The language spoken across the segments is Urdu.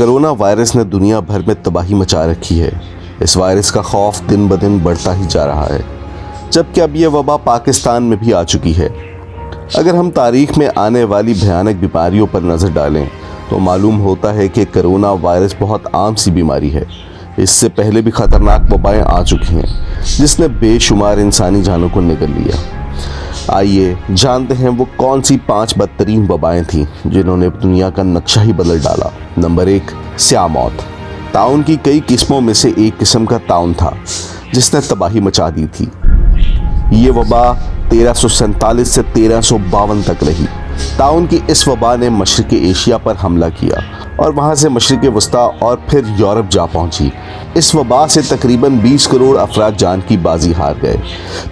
کرونا وائرس نے دنیا بھر میں تباہی مچا رکھی ہے۔ اس وائرس کا خوف دن بدن بڑھتا ہی جا رہا ہے۔ جبکہ اب یہ وبا پاکستان میں بھی آ چکی ہے۔ اگر ہم تاریخ میں آنے والی بھیانک بیماریوں پر نظر ڈالیں، تو معلوم ہوتا ہے کہ کرونا وائرس بہت عام سی بیماری ہے۔ اس سے پہلے بھی خطرناک وبائیں آ چکی ہیں، جس نے بے شمار انسانی جانوں کو نگل لیا۔ آئیے جانتے ہیں وہ کون سی پانچ بدترین وبائیں تھیں، جنہوں نے دنیا کا نقشہ ہی بدل ڈالا۔ نمبر ایک سیاہ موت تعاون کی کئی قسموں میں سے ایک قسم کا تعاون تھا، جس نے تباہی مچا دی تھی۔ یہ وبا تیرہ سو سینتالیس سے تیرہ سو باون تک رہی۔ تعاون کی اس وبا نے مشرق ایشیا پر حملہ کیا اور وہاں سے مشرق وسطیٰ اور پھر یورپ جا پہنچی۔ اس وبا سے تقریباً بیس کروڑ افراد جان کی بازی ہار گئے۔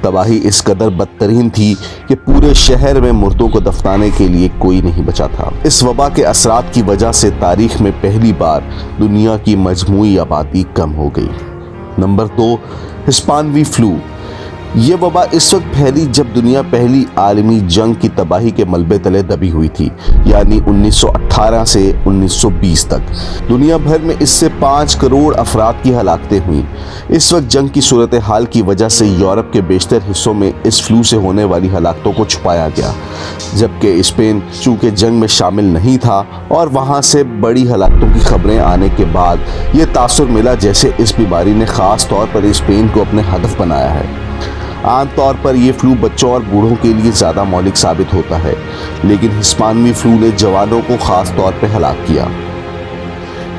تباہی اس قدر بدترین تھی کہ پورے شہر میں مردوں کو دفنانے کے لیے کوئی نہیں بچا تھا۔ اس وبا کے اثرات کی وجہ سے تاریخ میں پہلی بار دنیا کی مجموعی آبادی کم ہو گئی۔ نمبر دو، ہسپانوی فلو۔ یہ وبا اس وقت پھیلی جب دنیا پہلی عالمی جنگ کی تباہی کے ملبے تلے دبی ہوئی تھی یعنی انیس سو اٹھارہ سے انیس سو بیس تک۔ دنیا بھر میں اس سے پانچ کروڑ افراد کی ہلاکتیں ہوئیں۔ اس وقت جنگ کی صورتحال کی وجہ سے یورپ کے بیشتر حصوں میں اس فلو سے ہونے والی ہلاکتوں کو چھپایا گیا۔ جبکہ اسپین چونکہ جنگ میں شامل نہیں تھا اور وہاں سے بڑی ہلاکتوں کی خبریں آنے کے بعد یہ تاثر ملا جیسے اس بیماری نے خاص طور پر اسپین کو اپنے ہدف بنایا ہے۔ عام طور پر یہ فلو بچوں اور بوڑھوں کے لیے زیادہ مولک ثابت ہوتا ہے، لیکن ہسپانوی فلو نے جوانوں کو خاص طور پہ ہلاک کیا۔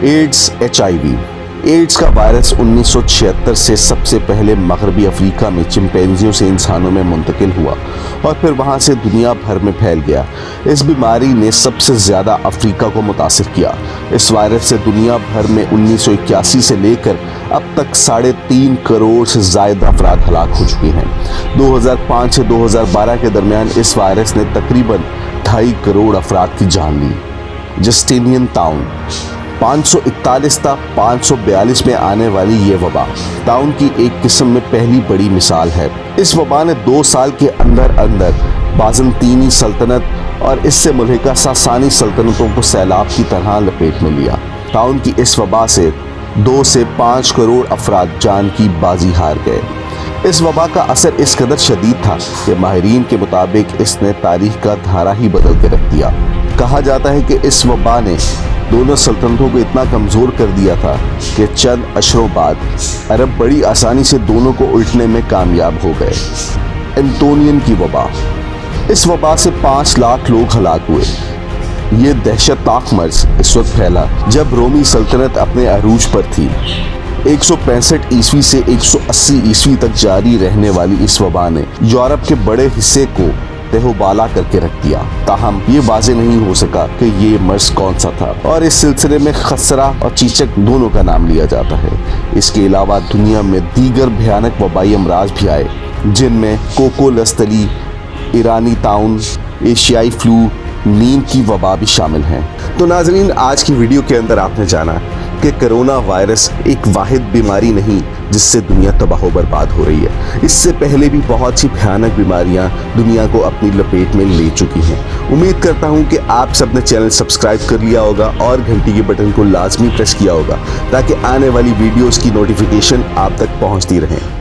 AIDS H I V AIDS کا وائرس انیس سو چھہتر سے سب سے پہلے مغربی افریقہ میں چمپینزیوں سے انسانوں میں منتقل ہوا اور پھر وہاں سے دنیا بھر میں پھیل گیا۔ اس بیماری نے سب سے زیادہ افریقہ کو متاثر کیا۔ اس وائرس سے دنیا بھر میں انیس سو اکیاسی سے لے کر اب تک ساڑھے تین کروڑ سے زائد افراد ہلاک ہو چکے ہیں۔ دو ہزار پانچ سے دو ہزار بارہ کے درمیان اس وائرس نے تقریباً ڈھائی کروڑ افراد کی جان لی۔ جسٹینین تاؤن پانچ سو اکتالیس تا پانچ سو بیالیس میں آنے والی یہ وبا ٹاؤن کی ایک قسم میں پہلی بڑی مثال ہے۔ اس وبا نے دو سال کے اندر اندر بازنطینی سلطنت اور اس سے ملحقہ ساسانی سلطنتوں کو سیلاب کی طرح لپیٹ میں لیا۔ ٹاؤن کی اس وبا سے دو سے پانچ کروڑ افراد جان کی بازی ہار گئے۔ اس وبا کا اثر اس قدر شدید تھا کہ ماہرین کے مطابق اس نے تاریخ کا دھارا ہی بدل کے رکھ دیا۔ کہا جاتا ہے کہ اس وبا نے دونوں سلطنتوں کو اتنا کمزور کر دیا تھا کہ چند اشروں بعد عرب بڑی آسانی سے دونوں کو الٹنے میں کامیاب ہو گئے۔ انٹونین کی وبا۔ اس وبا سے پانچ لاکھ لوگ ہلاک ہوئے۔ یہ دہشت ناک مرض اس وقت پھیلا جب رومی سلطنت اپنے عروج پر تھی۔ ایک سو پینسٹھ عیسوی سے ایک سو اسی عیسوی تک جاری رہنے والی اس وبا نے یورپ کے بڑے حصے کو تہو بالا کر کے رکھ دیا، تاہم یہ واضح نہیں ہو سکا کہ یہ مرض کون سا تھا۔ اور اس سلسلے میں خسرہ اور چیچک دونوں کا نام لیا جاتا ہے۔ اس کے علاوہ دنیا میں دیگر بھیانک وبائی امراض بھی آئے، جن میں کوکو لستلی، ایرانی تاؤن، ایشیائی فلو نیند کی وبا بھی شامل ہیں۔ تو ناظرین، آج کی ویڈیو کے اندر آپ نے جانا کہ کرونا وائرس ایک واحد بیماری نہیں جس سے دنیا تباہ و برباد ہو رہی ہے۔ اس سے پہلے بھی بہت سی بھیانک بیماریاں دنیا کو اپنی لپیٹ میں لے چکی ہیں۔ امید کرتا ہوں کہ آپ سب نے چینل سبسکرائب کر لیا ہوگا اور گھنٹی کے بٹن کو لازمی پریس کیا ہوگا تاکہ آنے والی ویڈیوز کی نوٹیفیکیشن آپ تک پہنچتی رہیں